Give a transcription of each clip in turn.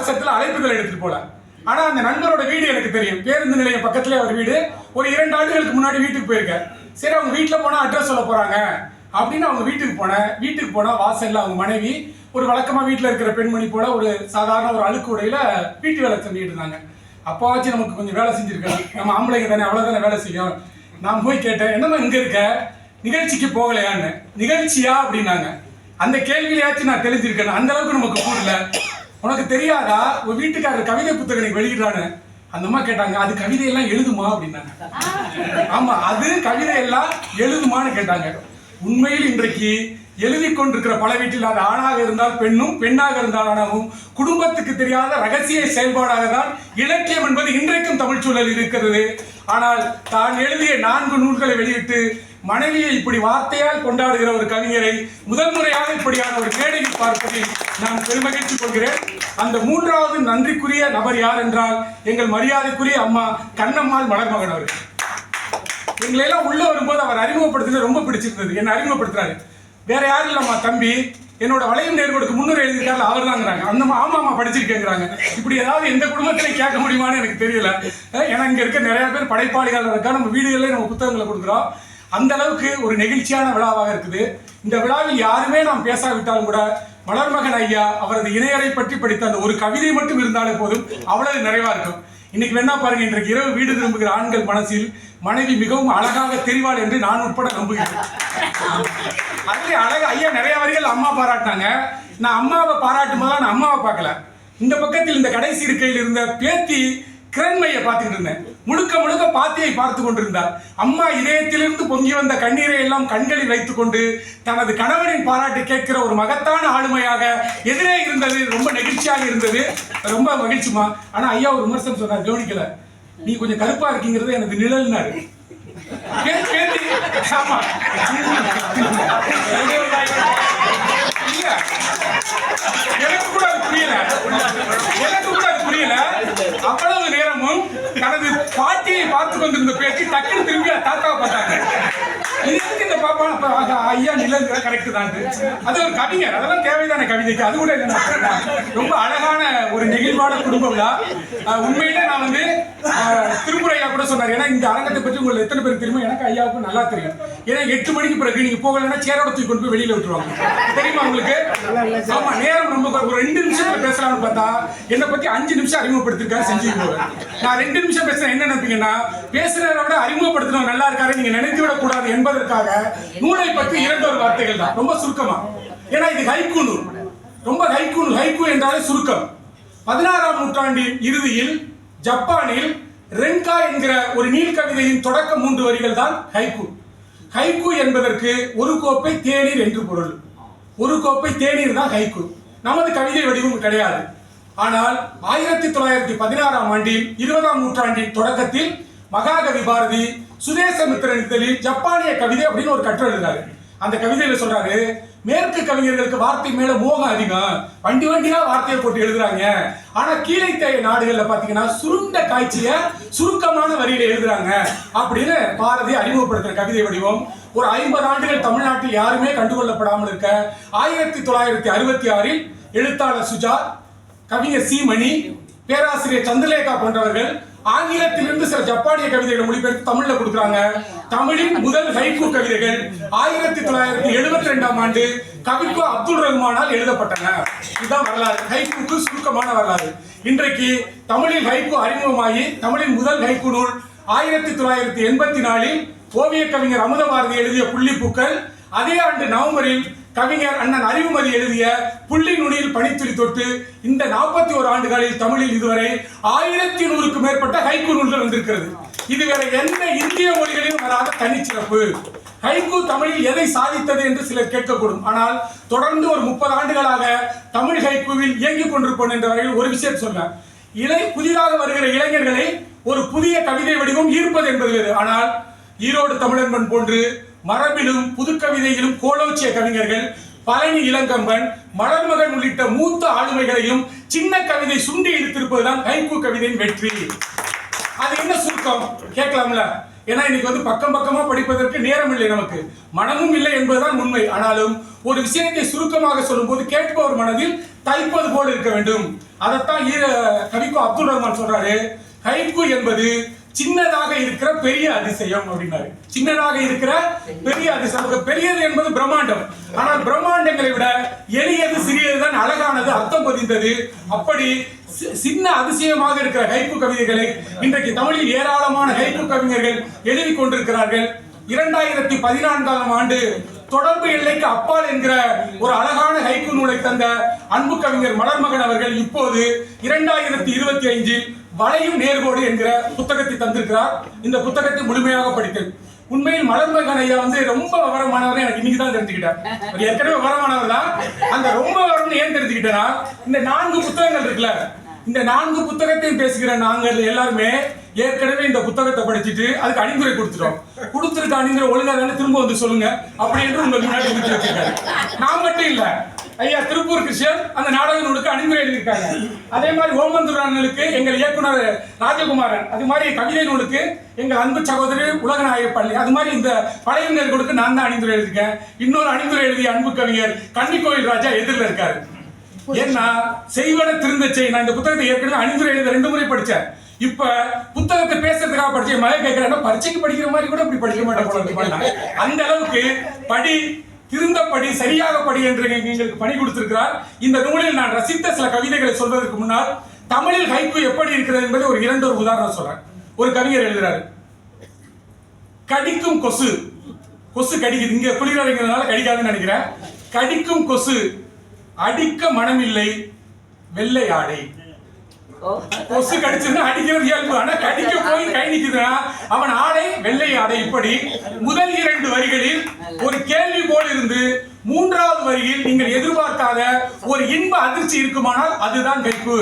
அவசரத்தில் அழைப்புகள் எடுத்துட்டு போல. ஆனா அந்த நண்பரோட வீடு எனக்கு தெரியும். பேருந்து நிலையம் பக்கத்துல அவர் வீடு. ஒரு இரண்டு ஆண்டுகளுக்கு முன்னாடி வீட்டுக்கு போயிருக்கேன். சரி அவங்க வீட்டுல போனா அட்ரஸ் சொல்ல போறாங்க. அப்படின்னு அவங்க வீட்டுக்கு போனேன். வீட்டுக்கு போனா வாசல்ல அவங்க மனைவி ஒரு வழக்கமா வீட்டுல இருக்கிற பெண்மணி போல ஒரு சாதாரண ஒரு அழுக்கு உடையில வீட்டு வேலை செஞ்சுட்டு இருந்தாங்க. அப்பாவாச்சும் நமக்கு கொஞ்சம் வேலை செஞ்சிருக்கணும் நம்ம ஆம்பளைங்க தானே அவ்வளவுதானே வேலை செய்யும். நான் போய் கேட்டேன் என்னம்மா இங்க இருக்க? நிகழ்ச்சிக்கு போகலையான்னு. நிகழ்ச்சியா? அப்படின்னாங்க. அந்த கேள்வியிலையாச்சும் நான் தெரிஞ்சிருக்கேன் அந்த அளவுக்கு நமக்கு கூடல. உனக்கு தெரியாதா? உன் வீட்டுக்காரர் கவிதை புத்தகம் வெளியிடறானு. வெளியிடுறான்னு அந்த அம்மா கேட்டாங்க அது கவிதையெல்லாம் எழுதுமா? அப்படின்னாங்க. ஆமா அது கவிதையெல்லாம் எழுதுமான்னு கேட்டாங்க. உண்மையில் இன்றைக்கு எழுதி கொண்டிருக்கிற பல வீட்டில் அது ஆணாக இருந்தால் பெண்ணும் பெண்ணாக இருந்தால் ஆணாகவும் குடும்பத்துக்கு தெரியாத ரகசிய செயல்பாடாக தான் இலக்கியம் என்பது இன்றைக்கும் தமிழ் சூழலில் இருக்கிறது. ஆனால் தான் எழுதிய நான்கு நூல்களை வெளியிட்டு மனைவியை இப்படி வார்த்தையால் கொண்டாடுகிற ஒரு கவிஞரை முதல் முறையாக இப்படியான ஒரு மேடையில் பார்ப்பதில் நான் பெருமகிழ்ச்சி கொள்கிறேன். அந்த மூன்றாவது நன்றிக்குரிய நபர் யார் என்றால் எங்கள் மரியாதைக்குரிய அம்மா கண்ணம்மாள் மலர்மகன் அவர் எங்களை எல்லாம் உள்ள வரும்போது அவர் அறிமுகப்படுத்தினது ரொம்ப பிடிச்சிருந்தது. என்னை அறிமுகப்படுத்துறாரு. வேற யாரும் இல்லம்மா தம்பி. என்னோட வளையம் நேர்கோடுக்கு முன்னுரை எழுதியிருக்காரு அவர் தாங்கிறாங்க அந்த ஆமா ஆமா படிச்சிருக்கேங்கிறாங்க. இப்படி ஏதாவது எந்த குடும்பத்திலையும் கேட்க முடியுமான்னு எனக்கு தெரியல. ஏன்னா இங்க இருக்க நிறைய பேர் படைப்பாளிகள் இருக்கா நம்ம வீடுகளில் நம்ம புத்தகங்களை கொடுக்குறோம். அந்த அளவுக்கு ஒரு நெகிழ்ச்சியான விழாவாக இருக்குது. இந்த விழாவில் யாருமே நாம் பேசாவிட்டாலும் கூட மலர்மகன் ஐயா அவரது இணையரை பற்றி படித்த அந்த ஒரு கவிதை மட்டும் இருந்தாலே போதும் அவ்வளவு நிறைவா இருக்கும். இன்னைக்கு வேணா பாருங்க இன்றைக்கு இரவு வீடு திரும்புகிற ஆண்கள் மனசில் மனைவி மிகவும் அழகாக தெரிவாள் என்று நான் உட்பட நம்புகிறேன். அதுல அழகா ஐயா நிறைய வரிகள் அம்மா பாராட்டினாங்க. நான் அம்மாவை பாராட்டும் போது நான் அம்மாவை பார்க்கல. இந்த பக்கத்தில் இந்த கடைசி இருக்கையில் இருந்த பேத்தி கிரண்மையை பார்த்துக்கிட்டு இருந்தேன். முழுக்க முழுக்க பாத்தியை பார்த்து கொண்டிருந்தார். அம்மா இதயத்திலிருந்து பொங்கி வந்த கண்ணீரை எல்லாம் கண்களில் வைத்துக் கொண்டு தனது கணவனின் பாராட்டு கேட்கிற ஒரு மகத்தான ஆளுமையாக எதிரே இருந்தது. ரொம்ப நெகிழ்ச்சியாக இருந்தது. ரொம்ப மகிழ்ச்சிமா ஆனா ஐயா ஒரு விமர்சனம் சொன்னார் கவனிக்கல. நீ கொஞ்சம் கருப்பா இருக்கீங்கிறது எனக்கு நிழல்னாரு. ஆமா. எனக்கு கூட புரியல. எனக்கு கூட புரியல. அவ்வளவு நேரமும் தனது பாட்டியை பார்த்து கொண்டிருந்த பேச்சு டக்குன்னு திரும்பி தாத்தாவை பார்த்தாங்க. இதுக்கு இந்த பாப்பா? ஐயா நிலங்கிற கரெக்ட் தான் அது ஒரு கவிஞர். அதெல்லாம் தேவைதான கவிதைக்கு? அது கூட ரொம்ப அழகான ஒரு நெகிழ்வான குடும்பம் தான் அஹ், உண்மையிலே நான் வந்து திருமுறை ஐயா கூட சொன்னார். ஏன்னா இந்த அரங்கத்தை பற்றி உங்களுக்கு எத்தனை பேருக்கு தெரியுமா எனக்கு ஐயாவுக்கு நல்லா தெரியும். ஏன்னா எட்டு மணிக்கு பிறகு நீங்க போகலைன்னா சேரோட தூக்கி கொண்டு போய் வெளியில விட்டுருவாங்க. தெரியுமா உங்களுக்கு? ஆமா நேரம் ரொம்ப. ஒரு ரெண்டு நிமிஷத்துல பேசலாம்னு பார்த்தா என்னை பத்தி அஞ்சு நிமிஷம் அறிமுகப்படுத்திருக்காரு செஞ்சு நான் ரெண்டு நிமிஷம் பேசுறேன். என்ன நினைப்பீங்கன்னா பேசுறவரை விட அறிமுகப்படுத்தினவர் நல்லா இருக்காரு நீங்க நினைத்து விடக் கூடாது என்பதற்காக நூலை பற்றி இரண்டு ஒரு வார்த்தைகள் தான். ரொம்ப சுருக்கமா. ஏன்னா இது ஹைக்கூ நூல் ரொம்ப ஹைக்கூ ஹைக்கூ என்றாலே சுருக்கம். பதினாறாம் நூற்றாண்டின் இறுதியில் ஜப்பானில் ரெங்கா என்கிற ஒரு நீல் கவிதையின் தொடக்க மூன்று வரிகள் தான் ஹைக்கு. ஹைக்கு என்பதற்கு ஒரு கோப்பை தேநீர் என்று பொருள். ஒரு கோப்பை தேநீர் தான் ஹைக்கு. நமது கவிதை வடிவம் கிடையாது. ஆனால் ஆயிரத்தி தொள்ளாயிரத்தி பதினாறாம் ஆண்டில் இருபதாம் நூற்றாண்டின் தொடக்கத்தில் மகாகவி பாரதி சுதேசமித்திரன் இதழில் ஜப்பானிய கவிதை அப்படின்னு ஒரு கட்டுரை எழுதினாரு அந்த கவிதையில சொல்றாரு மேற்கு கவிஞர்களுக்கு வார்த்தை மேல மோகம் அதிகம். வண்டி வண்டியா வார்த்தையை போட்டு எழுதுறாங்க. ஆனா தேய நாடுகள்ல பாத்தீங்கன்னா சுருண்ட காய்ச்சிய சுருக்கமான வரியில எழுதுறாங்க. அப்படின்னு பாரதி அறிமுகப்படுத்துற கவிதை வடிவம். ஒரு ஐம்பது ஆண்டுகள் தமிழ்நாட்டில் யாருமே கண்டுகொள்ளப்படாமல் இருக்க ஆயிரத்தி தொள்ளாயிரத்தி அறுபத்தி ஆறில் எழுத்தாளர் சுஜா கவிஞர் சி மணி பேராசிரியர் சந்திரலேகா போன்றவர்கள் ஆங்கிலத்திலிருந்து சில ஜப்பானிய கவிதைகளை மொழிபெயர்த்து தமிழ்ல கொடுக்குறாங்க. தமிழின் முதல் ஹைகூ கவிதைகள் ஆயிரத்தி தொள்ளாயிரத்தி எழுபத்தி ரெண்டாம் ஆண்டு கவிக்கு அப்துல் ரஹ்மானால் எழுதப்பட்டன. இதுதான் வரலாறு. ஹைகூக்கு சுருக்கமான வரலாறு. இன்றைக்கு தமிழில் ஹைகூ அறிமுகமாகி தமிழின் முதல் ஹைகூ நூல் ஆயிரத்தி தொள்ளாயிரத்தி எண்பத்தி நாலில் ஓவிய கவிஞர் அமுதபாரதி எழுதிய புள்ளிப்பூக்கள் அதே ஆண்டு நவம்பரில் கவிஞர் அண்ணன் அறிவுமதி எழுதிய புள்ளி நுனியில் பனித்துளி தொட்டு இந்த நாற்பத்தி ஒரு ஆண்டுகளில் தமிழில் இதுவரை ஆயிரத்தி நூறுக்கும் மேற்பட்ட ஹைக்கூ நூல்கள் வந்திருக்கிறது. இது வேற எந்த இந்திய மொழிகளிலும் வராத தனிச்சிறப்பு. ஹைக்கூ தமிழில் எதை சாதித்தது என்று சிலர் கேட்கக்கூடும். ஆனால் தொடர்ந்து ஒரு முப்பது ஆண்டுகளாக தமிழ் ஹைக்கூவில் இயங்கிக் கொண்டிருப்போம் என்ற வரையில் ஒரு விஷயம் சொன்னேன் இளை புதிதாக வருகிற இளைஞர்களை ஒரு புதிய கவிதை வடிவம் ஈர்ப்பது என்பது ஆனால் ஈரோடு தமிழன்பன் போன்று மரபிலும் புதுக்கவிதையிலும் கோலோச்சிய கவிஞர்கள் பழனி இளங்கம்பன் மலர்மகன் உள்ளிட்ட மூத்த ஆளுமைகளையும் சின்ன கவிதை சுண்டி இழுத்திருப்பதுதான் ஹைக்கூ கவிதையின் வெற்றி. அது என்ன சுருக்கம்? கேட்கலாம்ல. ஏன்னா இன்னைக்கு வந்து பக்கம் பக்கமா படிப்பதற்கு நேரம் இல்லை நமக்கு. மனமும் இல்லை என்பதுதான் உண்மை. ஆனாலும் ஒரு விஷயத்தை சுருக்கமாக சொல்லும்போது கேட்பவர் மனதில் தைப்பது போல் இருக்க வேண்டும். அதைத்தான் ஈர அப்துல் ரஹ்மான் சொல்றாரு. ஹைக்கு என்பது சின்னதாக இருக்கிற பெரிய அதிசயம் அப்படின்னாரு. சின்னதாக இருக்கிற பெரிய அதிசயம். பெரியது என்பது பிரம்மாண்டம். ஆனால் பிரம்மாண்டங்களை விட எளியது சிறியதுதான் அழகானது அர்த்தம் பதிந்தது. அப்படி சி- சின்ன அதிசயமாக இருக்கிற ஹைப்பு கவிதைகளை இன்றைக்கு தமிழில் ஏராளமான ஹைப்பு கவிஞர்கள் எழுதி கொண்டிருக்கிறார்கள். இரண்டாயிரத்தி பதினான்காம் ஆண்டு தொடர்பு எல்லைக்கு அப்பால் என்கிற ஒரு அழகான ஹைக்கு நூலை தந்த அன்பு கவிஞர் மலர்மகன் அவர்கள் இப்போது இரண்டாயிரத்தி இருபத்தி ஐந்தில் வளையும் நேர்கோடு என்கிற புத்தகத்தை தந்திருக்கிறார். இந்த புத்தகத்தை முழுமையாக படித்தேன். உண்மையில் மலர்மகன் ஐயா வந்து ரொம்ப விவரமானவர் எனக்கு இன்னைக்கு தான் தெரிஞ்சுக்கிட்டேன் ஏற்கனவே விவரமானவர் தான். அந்த ரொம்ப விவரம்னு ஏன் தெரிஞ்சுக்கிட்டேன்னா இந்த நான்கு புத்தகங்கள் இருக்குல்ல இந்த நான்கு புத்தகத்தையும் பேசுகிற நாங்கள் எல்லாருமே ஏற்கனவே இந்த புத்தகத்தை படிச்சுட்டு அதுக்கு அணிந்துரை கொடுத்துட்டோம். கொடுத்துருக்க அணிந்துரை ஒழுங்கா தானே திரும்ப வந்து சொல்லுங்க அப்படி என்று உங்களுக்கு முன்னாடி நான் மட்டும் இல்லை ஐயா திருப்பூர் கிருஷ்ணன் அந்த நாடக நூலுக்கு அணிந்துரை எழுதியிருக்காங்க. அதே மாதிரி ஓமந்தூர் அண்ணனுக்கு எங்கள் இயக்குனர் ராஜகுமாரன் அது மாதிரி கவிதை நூலுக்கு எங்கள் அன்பு சகோதரி உலகநாயக பள்ளி அது மாதிரி இந்த பழைய நான் தான் அணிந்துரை எழுதியிருக்கேன். இன்னொரு அணிந்துரை எழுதிய அன்பு கவிஞர் கன்னிக்கோயில் ராஜா எதிரில் இருக்காரு. ஏன்னா செய்வன திருந்த செய் நான் இந்த புத்தகத்தை ஏற்கனவே அணிந்துரை எழுத ரெண்டு முறை படிச்சேன் இப்ப புத்தகத்தை பேசுறதுக்காக படிச்ச மழை கேட்கிறேன் பரீட்சைக்கு படிக்கிற மாதிரி கூட இப்படி படிக்க மாட்டேன் அந்த அளவுக்கு படி திருந்த படி சரியாக படி என்று எங்களுக்கு பணி கொடுத்திருக்கிறார். இந்த நூலில் நான் ரசித்த சில கவிதைகளை சொல்வதற்கு முன்னால் தமிழில் ஹைக்கு எப்படி இருக்கிறது என்பதை ஒரு இரண்டு ஒரு உதாரணம் சொல்றேன். ஒரு கவிஞர் எழுதுறாரு. கடிக்கும் கொசு. கொசு கடிக்குது. இங்க குளிரடைங்கிறதுனால கடிக்காதுன்னு நினைக்கிறேன். கடிக்கும் கொசு. அடிக்க மனமில்லை. வெள்ளை ஆடை. கொசு கடிச்சதுன்னா அடிக்கிறது இயல்பு. ஆனா கடிக்க போய் கை நிக்குதுன்னா அவன் ஆடை வெள்ளை ஆடை இப்படி முதல் இரண்டு வரிகளில் ஒரு கேள்வி போல் இருந்து மூன்றாவது வரியில் நீங்கள் எதிர்பார்க்காத ஒரு இன்ப அதிர்ச்சி இருக்குமானால் அதுதான் கைப்பு.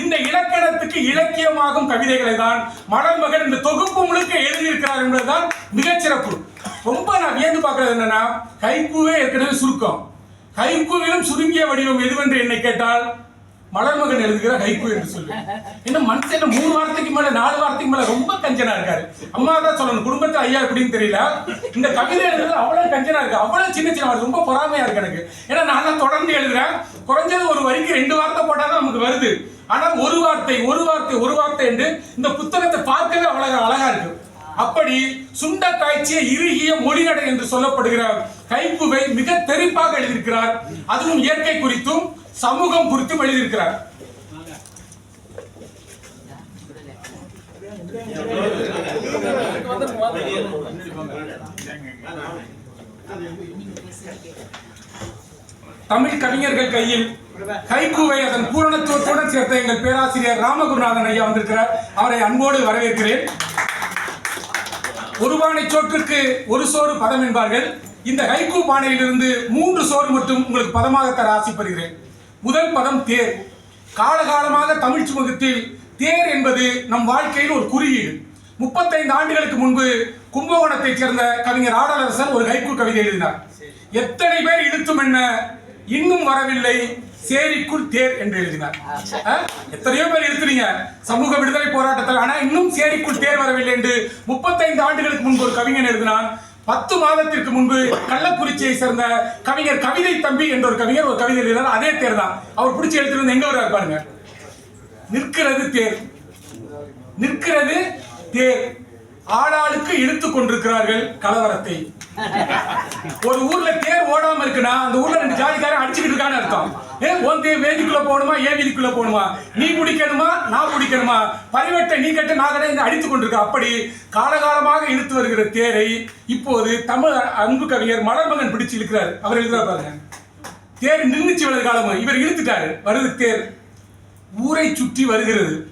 இந்த இலக்கணத்துக்கு இலக்கியமாகும் கவிதைகளை தான் மலர்மகன் இந்த தொகுப்பு முழுக்க எழுதியிருக்கிறார் என்பதுதான் மிகச்சிறப்பு. ரொம்ப நான் வியந்து பார்க்கறது என்னன்னா கைக்குவே ஏற்கனவே சுருக்கம். ஹைக்கூவிலும் சுருங்கிய வடிவம் எதுவென்று என்னை கேட்டால் மலர்மகன் எழுதுகிற ஹைக்கூ என்று சொல்லுவேன் இன்னும் மனுஷன் மூணு வாரத்துக்கு மேல நாலு வாரத்துக்கு மேல ரொம்ப கஞ்சனா இருக்காரு. அம்மா தான் சொல்லணும் குடும்பத்தை ஐயா எப்படின்னு தெரியல. இந்த கவிதை எழுதுறது அவ்வளவு கஞ்சனா இருக்கு. அவ்வளவு சின்ன சின்ன ரொம்ப பொறாமையா இருக்கு எனக்கு. ஏன்னா நான் தொடர்ந்து எழுதுறேன். குறைஞ்சது ஒரு வரிக்கு ரெண்டு வார்த்தை போட்டாதான் நமக்கு வருது. ஆனால் ஒரு வார்த்தை ஒரு வார்த்தை ஒரு வார்த்தை என்று இந்த புத்தகத்தை பார்க்கவே அவ்வளவு அழகா இருக்கு. அப்படி சுண்ட காய்ச்சிய இறுகிய மொழிநடை என்று சொல்லப்படுகிற கைப்புவை மிக தெறிப்பாக எழுதியிருக்கிறார். அதுவும் இயற்கை குறித்தும் சமூகம் குறித்து எழுதியிருக்கிறார் தமிழ் கவிஞர்கள் கையில் கைகூவை அதன் பூரணத்துவத்துடன் சேர்த்த எங்கள் பேராசிரியர் ராமகுருநாதன் ஐயா வந்திருக்கிறார். அவரை அன்போடு வரவேற்கிறேன். ஒருபானை சோற்றுக்கு ஒரு சோறு பதம் என்பார்கள். இந்த ஹைக்கூ பானையிலிருந்து மூன்று சோறு மட்டும் உங்களுக்கு பதமாக தர ஆசைப்படுகிறேன். முதல் பதம் தேர். காலகாலமாக தமிழ் சுமூகத்தில் தேர் என்பது நம் வாழ்க்கையில் ஒரு குறியீடு. முப்பத்தைந்து ஆண்டுகளுக்கு முன்பு கும்பகோணத்தைச் சேர்ந்த கவிஞர் ஆடலரசன் ஒரு கைக்கு கவிதை எழுதினார். எத்தனை பேர் இழுத்தும் என்ன? இன்னும் வரவில்லை. சேரிக்குள் தேர் என்று எழுதினார். எத்தனையோ பேர் எழுத்துறீங்க சமூக விடுதலை போராட்டத்தில் ஆனால் இன்னும் சேரிக்குள் தேர் வரவில்லை என்று முப்பத்தைந்து ஆண்டுகளுக்கு முன்பு ஒரு கவிஞன் எழுதினான். பத்து மாதத்திற்கு முன்பு கள்ளக்குறிச்சியை சேர்ந்த கவிஞர் கவிதை தம்பி என்ற ஒரு கவிஞர் ஒரு கவிதை எழுதினார். அதே தேர் தான். அவர் பிடிச்சி எழுத்துறது எங்க வருவார் பாருங்க. நிற்கிறது தேர். நிற்கிறது தேர். ஆளாளுக்கு இழுத்து கொண்டிருக்கிறார்கள் கலவரத்தை. ஒரு ஊர்ல தேர் ஓடாம இருக்குன்னா அந்த ஊர்ல ரெண்டு ஜாதிக்காரன் அடிச்சுக்கிட்டு இருக்கான்னு அர்த்தம். ஏ உன் தேர் வேதிக்குள்ள போகணுமா ஏ வீதிக்குள்ள போகணுமா? நீ பிடிக்கணுமா நான் பிடிக்கணுமா பரிவட்டை நீ கட்ட நான் கடை அடித்து அடித்துக் கொண்டிருக்க. அப்படி காலகாலமாக இழுத்து வருகிற தேரை இப்போது தமிழ் அன்பு கவிஞர் மலர்மகன் பிடிச்சு இழுக்கிறார். அவர் எழுதுறாரு பாருங்க. தேர் நின்றுச்சு இவ்வளவு காலமா? இவர் இழுத்துட்டாரு. வருது தேர். ஊரை சுற்றி வருகிறது.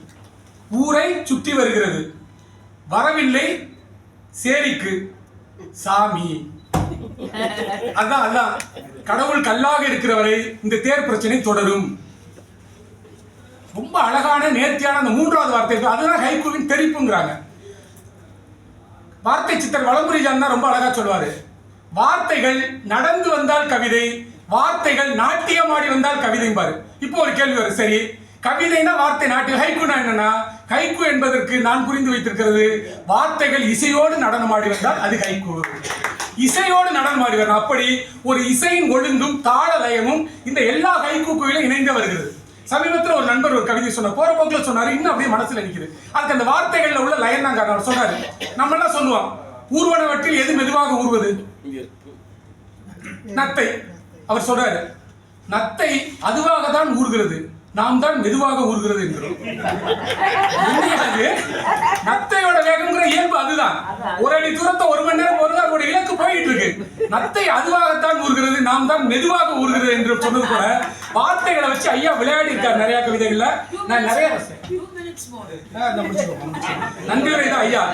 ஊரை சுற்றி வருகிறது. வரவில்லை சேரிக்கு. சாமி. அதான் அதான். கடவுள் கல்லாக இருக்கிறவரை இந்த தேர் பிரச்சனை தொடரும். ரொம்ப அழகான நேர்த்தியான அந்த மூன்றாவது வார்த்தை அதுதான் ஹைகோவின் தெரிப்புங்கிறாங்க. வார்த்தை சித்தர் வளம்புரி தான் ரொம்ப அழகா சொல்வாரு வார்த்தைகள் நடந்து வந்தால் கவிதை வார்த்தைகள் நாட்டியமாடி வந்தால் கவிதை பாரு இப்போ ஒரு கேள்வி வரும். சரி கவிதைனா வார்த்தை நாட்டியம். ஹைக்குனா என்னன்னா கைக்கு என்பதற்கு நான் புரிந்து வைத்திருக்கிறது. வார்த்தைகள் இசையோடு நடனமாடி வந்தால் அது கைக்கு. இசையோடு நடனம் வரணும் அப்படி ஒரு இசையின் ஒழுங்கும் தாள லயமும் இந்த எல்லா கைக்கூக்குவிலும் இணைந்து வருகிறது. சமீபத்தில் ஒரு நண்பர் ஒரு கவிதை சொன்னார். போற போக்கில் சொன்னார். இன்னும் அப்படியே மனசுல நிக்குது. அதுக்கு அந்த வார்த்தைகள்ல உள்ள லயம் தான் காரணம். அவர் சொன்னாரு நம்ம என்ன சொல்லுவோம் ஊர்வனவற்றில் எது மெதுவாக ஊர்வது நத்தை. அவர் சொல்றாரு நத்தை அதுவாக தான் ஊறுகிறது. நாம் தான் மெதுவாக ஊறுகிறது என்கிறோம். நத்தையோட வேகம்ங்கிற இயல்பு அதுதான். ஒரு அடி தூரத்தை ஒரு மணி நேரம் ஒரு நாள் ஒரு இலக்கு போயிட்டு இருக்கு. நத்தை அதுவாகத்தான் ஊறுகிறது நாம் தான் மெதுவாக ஊறுகிறது என்று சொன்னது போல வார்த்தைகளை வச்சு ஐயா விளையாடி இருக்கார் நிறைய கவிதைகள்ல. நான் நிறைய ரசிச்சேன். நன்றி தான் ஐயா.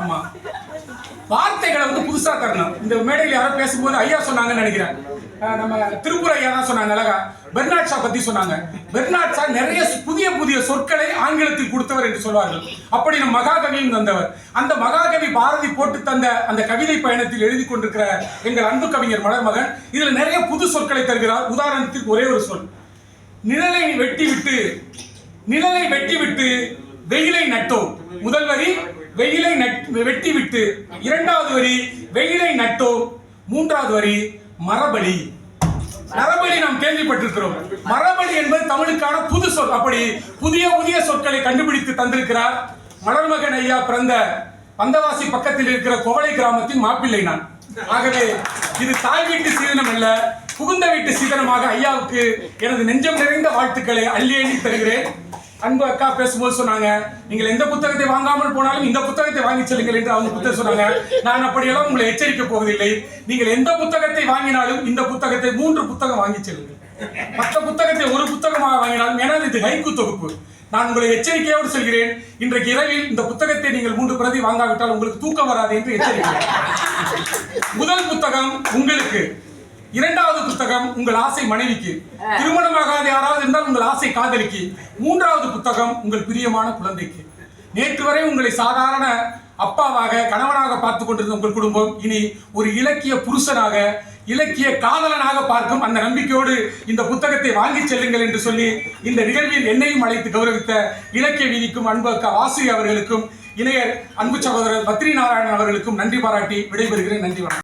ஆமா. வார்த்தைகளை வந்து புதுசா தரணும். இந்த மேடையில் யாரோ பேசும்போது ஐயா சொன்னாங்கன்னு நினைக்கிறேன். நம்ம திருப்பூர் ஐயா தான் சொன்னாங்க அழகா. பெர்னாட் ஷா பத்தி சொன்னாங்க. பெர்னாட் ஷா நிறைய புதிய புதிய சொற்களை ஆங்கிலத்தில் கொடுத்தவர் என்று சொல்வார்கள். அப்படி நம் மகாகவியும் தந்தவர். அந்த மகாகவி பாரதி போட்டு தந்த அந்த கவிதை பயணத்தில் எழுதி கொண்டிருக்கிற எங்கள் அன்பு கவிஞர் மலர்மகன் இதுல நிறைய புது சொற்களை தருகிறார். உதாரணத்திற்கு ஒரே ஒரு சொல். நிழலை வெட்டி விட்டு நிழலை வெட்டி விட்டு வெயிலை நட்டோம். முதல் வரி வெயிலை நட் வெட்டி விட்டு இரண்டாவது வரி வெயிலை நட்டோம். மூன்றாவது வரி மரபலி. நரபலி நாம் கேள்விப்பட்டிருக்கிறோம். மரபலி என்பது தமிழுக்கான புது சொல். அப்படி புதிய புதிய சொற்களை கண்டுபிடித்து தந்திருக்கிறார் மலர்மகன் ஐயா பிறந்த பந்தவாசி பக்கத்தில் இருக்கிற கோவளை கிராமத்தின் மாப்பிள்ளை நான். ஆகவே இது தாய் வீட்டு சீதனம் அல்ல புகுந்த வீட்டு சீதனமாக ஐயாவுக்கு எனது நெஞ்சம் நிறைந்த வாழ்த்துக்களை அள்ளி அள்ளி தருகிறேன். அன்பு அக்கா பேசும்போது சொன்னாங்க நீங்கள் எந்த புத்தகத்தை வாங்காமல் போனாலும் இந்த புத்தகத்தை வாங்கி செல்லுங்கள் என்று அவங்க புத்தகம் சொன்னாங்க. நான் அப்படியெல்லாம் உங்களை எச்சரிக்க போவதில்லை. நீங்கள் எந்த புத்தகத்தை வாங்கினாலும் இந்த புத்தகத்தை மூன்று புத்தகம் வாங்கி செல்லுங்கள். மற்ற புத்தகத்தை ஒரு புத்தகமாக வாங்கினாலும் ஏன்னா இது ஹைக்கு தொகுப்பு. நான் உங்களை எச்சரிக்கையோடு சொல்கிறேன் இன்றைக்கு இரவில் இந்த புத்தகத்தை நீங்கள் மூன்று பிரதி வாங்காவிட்டால் உங்களுக்கு தூக்கம் வராது என்று எச்சரிக்கிறேன். முதல் புத்தகம் உங்களுக்கு. இரண்டாவது புத்தகம் உங்கள் ஆசை மனைவிக்கு. திருமணமாகாத யாராவது இருந்தால் உங்கள் ஆசை காதலிக்கு. மூன்றாவது புத்தகம் உங்கள் பிரியமான குழந்தைக்கு. நேற்று வரை உங்களை சாதாரண அப்பாவாக கணவனாக பார்த்து கொண்டிருந்த உங்கள் குடும்பம் இனி ஒரு இலக்கிய புருஷனாக இலக்கிய காதலனாக பார்க்கும் அந்த நம்பிக்கையோடு இந்த புத்தகத்தை வாங்கி செல்லுங்கள் என்று சொல்லி இந்த நிகழ்வில் என்னையும் அழைத்து கௌரவித்த இலக்கிய வீதிக்கும் அன்பு அக்கா வாசுகி அவர்களுக்கும் இணையர் அன்பு சகோதரர் பத்ரி நாராயணன் அவர்களுக்கும் நன்றி பாராட்டி விடைபெறுகிறேன். நன்றி வணக்கம்.